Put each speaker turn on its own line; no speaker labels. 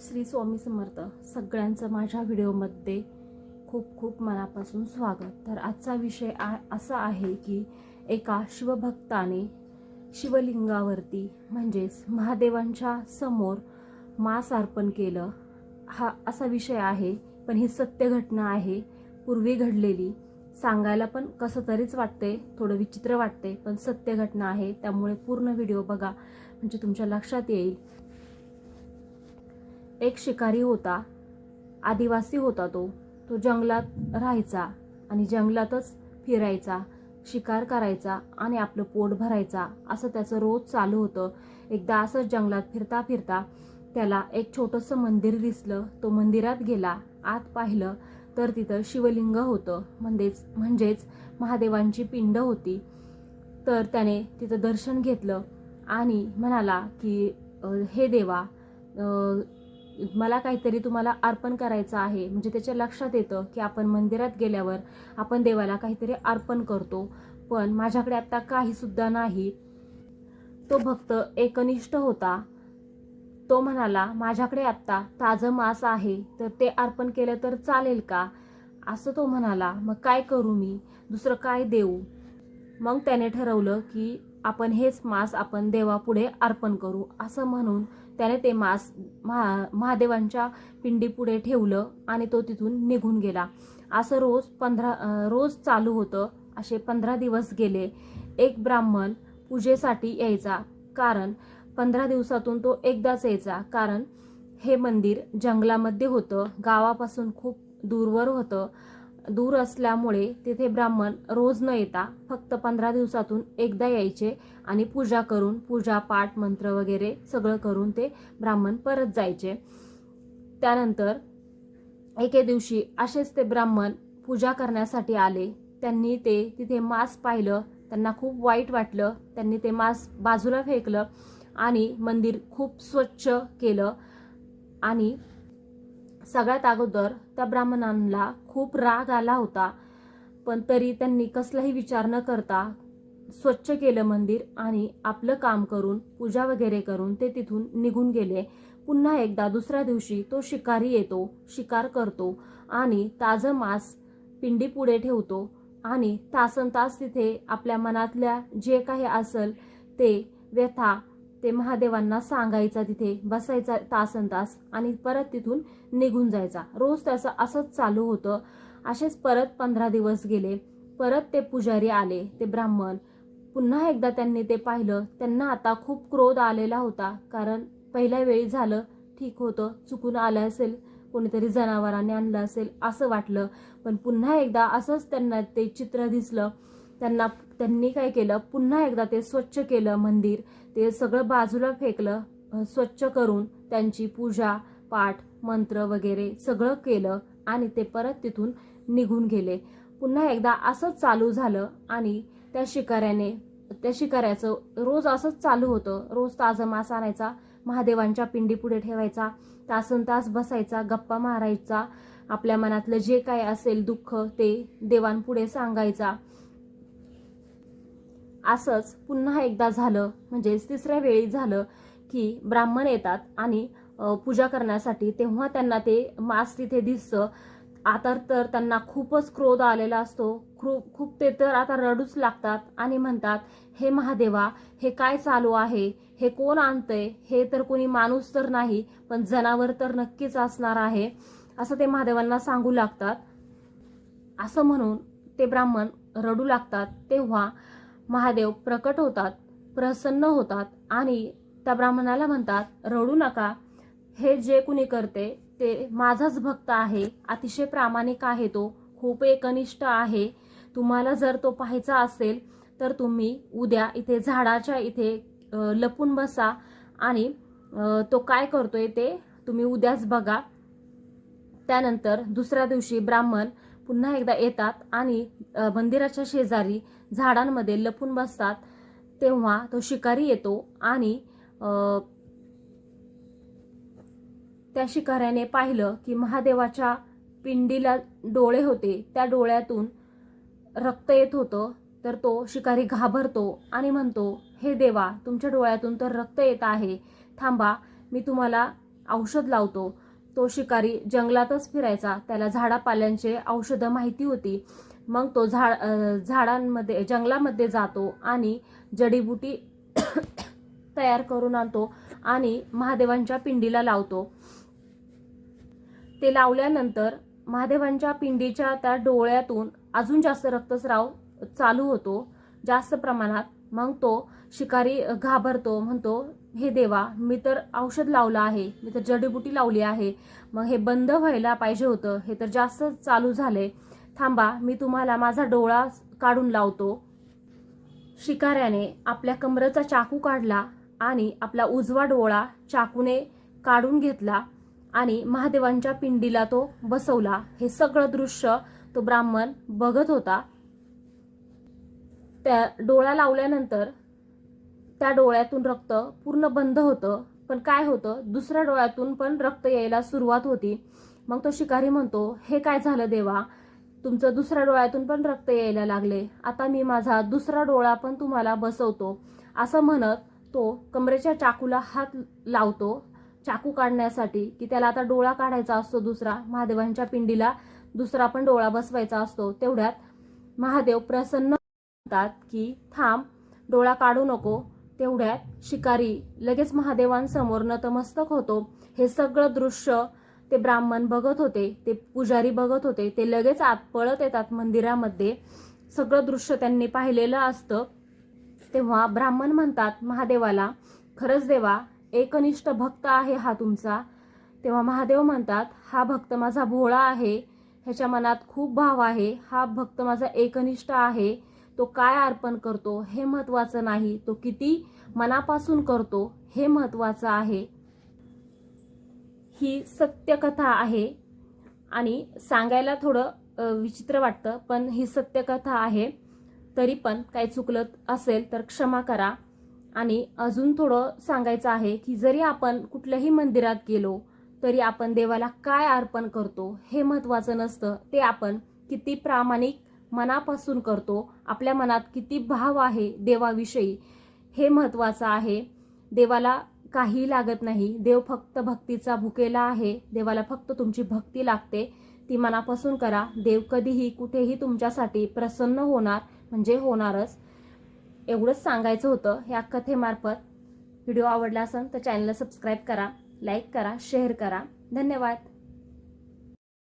श्री स्वामी समर्थ सगळ्यांचं माझ्या व्हिडिओमध्ये खूप खूप मनापासून स्वागत. तर आजचा विषय आ असा आहे की एका शिवभक्ताने शिवलिंगावरती म्हणजेच महादेवांच्या समोर मांस अर्पण केलं. हा असा विषय आहे पण ही सत्य घटना आहे. पूर्वी घडलेली. सांगायला पण कसं तरीच वाटते थोडं विचित्र वाटते पण सत्य घटना आहे. त्यामुळे पूर्ण व्हिडिओ बघा. म्हणजे तुमच्या लक्षात येईल. एक शिकारी होता. आदिवासी होता तो. तो जंगलात राहायचा आणि जंगलातच फिरायचा शिकार करायचा आणि आपलं पोट भरायचा असं त्याचं रोज चालू होतं. एकदा असंच जंगलात फिरता फिरता त्याला एक छोटंसं मंदिर दिसलं. तो मंदिरात गेला. आत पाहिलं तर तिथं शिवलिंग होतं. म्हणजेच म्हणजेच महादेवांची पिंड होती. तर त्याने तिथं दर्शन घेतलं आणि म्हणाला की हे देवा मला काहीतरी तुम्हाला अर्पण करायचं आहे. म्हणजे त्याच्या लक्षात येतं की आपण मंदिरात गेल्यावर आपण देवाला काहीतरी अर्पण करतो. पण माझ्याकडे आत्ता काहीसुद्धा नाही. तो भक्त एकनिष्ठ होता. तो म्हणाला माझ्याकडे आत्ता ताजं मांस आहे तर ते अर्पण केलं तर चालेल का? असं तो म्हणाला मग काय करू मी? दुसरं काय देऊ? मग त्याने ठरवलं की आपण हेच मांस आपण देवापुढे अर्पण करू असं म्हणून त्याने ते मांस महा महादेवांच्या पिंडीपुढे ठेवलं आणि तो तिथून निघून गेला. असं रोज पंधरा रोज चालू होतं. असे पंधरा दिवस गेले. एक ब्राह्मण पूजेसाठी यायचा. कारण पंधरा दिवसातून तो एकदाच यायचा. कारण हे मंदिर जंगलामध्ये होतं. गावापासून खूप दूरवर होतं. दूर असल्यामुळे तिथे ब्राह्मण रोज न येता फक्त पंधरा दिवसातून एकदा यायचे आणि पूजा करून पूजा पाठ मंत्र वगैरे सगळं करून ते ब्राह्मण परत जायचे. त्यानंतर एके दिवशी असेच ते ब्राह्मण पूजा करण्यासाठी आले. त्यांनी ते तिथे मांस पाहिलं. त्यांना खूप वाईट वाटलं. त्यांनी ते मांस बाजूला फेकलं आणि मंदिर खूप स्वच्छ केलं आणि सगळ्यात अगोदर त्या ब्राह्मणांना खूप राग आला होता. पण तरी त्यांनी कसलाही विचार न करता स्वच्छ केलं मंदिर आणि आपलं काम करून पूजा वगैरे करून ते तिथून निघून गेले. पुन्हा एकदा दुसऱ्या दिवशी तो शिकारी येतो शिकार करतो आणि ताजं मांस पिंडी पुढे ठेवतो आणि तासन तास तिथे आपल्या मनातल्या जे काही असेल ते व्यथा ते महादेवांना सांगायचा तिथे बसायचा तासन तास आणि परत तिथून निघून जायचा. रोज त्याचं असंच चालू होतं. असेच परत पंधरा दिवस गेले. परत ते पुजारी आले ते ब्राह्मण. पुन्हा एकदा त्यांनी ते पाहिलं. त्यांना आता खूप क्रोध आलेला होता. कारण पहिल्या वेळी झालं ठीक होतं चुकून आलं असेल कोणीतरी जनावरांनी आणलं असेल असं वाटलं. पण पुन्हा एकदा असंच त्यांना ते चित्र दिसलं. त्यांना त्यांनी काय केलं? पुन्हा एकदा ते स्वच्छ केलं मंदिर. ते सगळं बाजूला फेकलं स्वच्छ करून त्यांची पूजा पाठ मंत्र वगैरे सगळं केलं आणि ते परत तिथून निघून गेले. पुन्हा एकदा असंच चालू झालं आणि त्या शिकाऱ्याने त्या शिकाऱ्याचं रोज असंच चालू होतं. रोज ताजं मास आणायचा महादेवांच्या पिंडी पुढे ठेवायचा तासन तास बसायचा गप्पा मारायचा आपल्या मनातलं जे काय असेल दुःख ते देवांपुढे सांगायचा. असंच पुन्हा एकदा झालं म्हणजेच तिसऱ्या वेळी झालं की ब्राह्मण येतात आणि पूजा करण्यासाठी तेव्हा त्यांना ते मांस तिथे दिसतं. आता तर त्यांना खूपच क्रोध आलेला असतो. खूप खूप ते तर आता रडूच लागतात आणि म्हणतात हे महादेवा हे काय चालू आहे? हे कोण आणतंय? हे तर कोणी माणूस तर नाही पण जनावर तर नक्कीच असणार आहे. असं ते महादेवांना सांगू लागतात. असं म्हणून ते ब्राह्मण रडू लागतात. तेव्हा महादेव प्रकट होतात प्रसन्न होतात आणि त्या ब्राह्मणाला म्हणतात रडू नका. हे जे कुणी करते ते माझाच भक्त आहे. अतिशय प्रामाणिक आहे तो. खूप एकनिष्ठ आहे. तुम्हाला जर तो पाहायचा असेल तर तुम्ही उद्या इथे झाडाच्या इथे लपून बसा आणि तो काय करतोय ते तुम्ही उद्याच बघा. त्यानंतर दुसऱ्या दिवशी ब्राह्मण पुन्हा एकदा येतात आणि मंदिराच्या शेजारी झाडांमध्ये लपून बसतात तेव्हा तो शिकारी येतो आणि त्या शिकाऱ्याने पाहिलं की महादेवाच्या पिंडीला डोळे होते. त्या डोळ्यातून रक्त येत होतं. तर तो शिकारी घाबरतो आणि म्हणतो हे देवा तुमच्या डोळ्यातून तर रक्त येत आहे. थांबा मी तुम्हाला औषध लावतो. तो शिकारी जंगलातच फिरायचा. त्याला झाडापाल्यांचे औषधं माहिती होती. मग तो झाड झाडांमध्ये जंगलामध्ये जातो आणि जडीबुटी तयार करून आणतो आणि महादेवांच्या पिंडीला लावतो. ते लावल्यानंतर महादेवांच्या पिंडीच्या त्या डोळ्यातून अजून जास्त रक्तस्राव चालू होतो. जास्त प्रमाणात मग तो शिकारी घाबरतो म्हणतो हे देवा मी तर औषध लावलं आहे मी तर जडीबुटी लावली आहे. मग हे बंद व्हायला पाहिजे होतं हे तर जास्त चालू झाले. थांबा मी तुम्हाला माझा डोळा काढून लावतो. शिकाऱ्याने आपल्या कमरेचा चाकू काढला आणि आपला उजवा डोळा चाकूने काढून घेतला आणि महादेवांच्या पिंडीला तो बसवला. हे सगळं दृश्य तो ब्राह्मण बघत होता. त्या डोळा लावल्यानंतर त्या डोळ्यातून रक्त पूर्ण बंद होतं. पण काय होतं? दुसऱ्या डोळ्यातून पण रक्त यायला सुरुवात होती. मग तो शिकारी म्हणतो हे काय झालं देवा? तुमचं दुसऱ्या डोळ्यातून पण रक्त यायला लागले. आता मी माझा दुसरा डोळा पण तुम्हाला बसवतो. असं म्हणत तो कमरेच्या चाकूला हात लावतो चाकू काढण्यासाठी की त्याला आता डोळा काढायचा असतो दुसरा. महादेवांच्या पिंडीला दुसरा पण डोळा बसवायचा असतो. तेवढ्यात महादेव प्रसन्न म्हणतात की थांब डोळा काढू नको. तेवढ्यात शिकारी लगेच महादेवांसमोर नतमस्तक होतो. हे सगळं दृश्य ते ब्राह्मण बघत होते ते पुजारी बघत होते ते लगेच आत पळत येतात मंदिरामध्ये. सगळं दृश्य त्यांनी पाहिलेलं असतं. तेव्हा ब्राह्मण म्हणतात महादेवाला खरंच देवा एकनिष्ठ भक्त आहे हा तुमचा. तेव्हा महादेव म्हणतात हा भक्त माझा भोळा आहे ह्याच्या मनात खूप भाव आहे हा भक्त माझा एकनिष्ठ आहे तो काय अर्पण करतो हे महत्वाचं नाही. तो किती मनापासून करतो हे महत्वाचं आहे. ही सत्यकथा आहे. आणि सांगायला थोडं विचित्र वाटतं पण ही सत्यकथा आहे. तरी पण काही चुकलं असेल तर क्षमा करा. आणि अजून थोडं सांगायचं आहे की जरी आपण कुठल्याही मंदिरात गेलो तरी आपण देवाला काय अर्पण करतो हे महत्वाचं नसतं. ते आपण किती प्रामाणिक मनापासून करतो. आपल्या मनात किती भाव आहे देवाविषयी हे महत्त्वाचं आहे. देवाला काही लागत नाही. देव फक्त भक्तीचा भुकेला आहे. देवाला फक्त तुमची भक्ती लागते. ती मनापासून करा. देव कधीही कुठेही तुमच्यासाठी प्रसन्न होणार म्हणजे होणारच. एवढंच सांगायचं होतं ह्या कथेमार्फत. व्हिडिओ आवडला असेल तर चॅनलला सबस्क्राईब करा लाईक करा शेअर करा. धन्यवाद.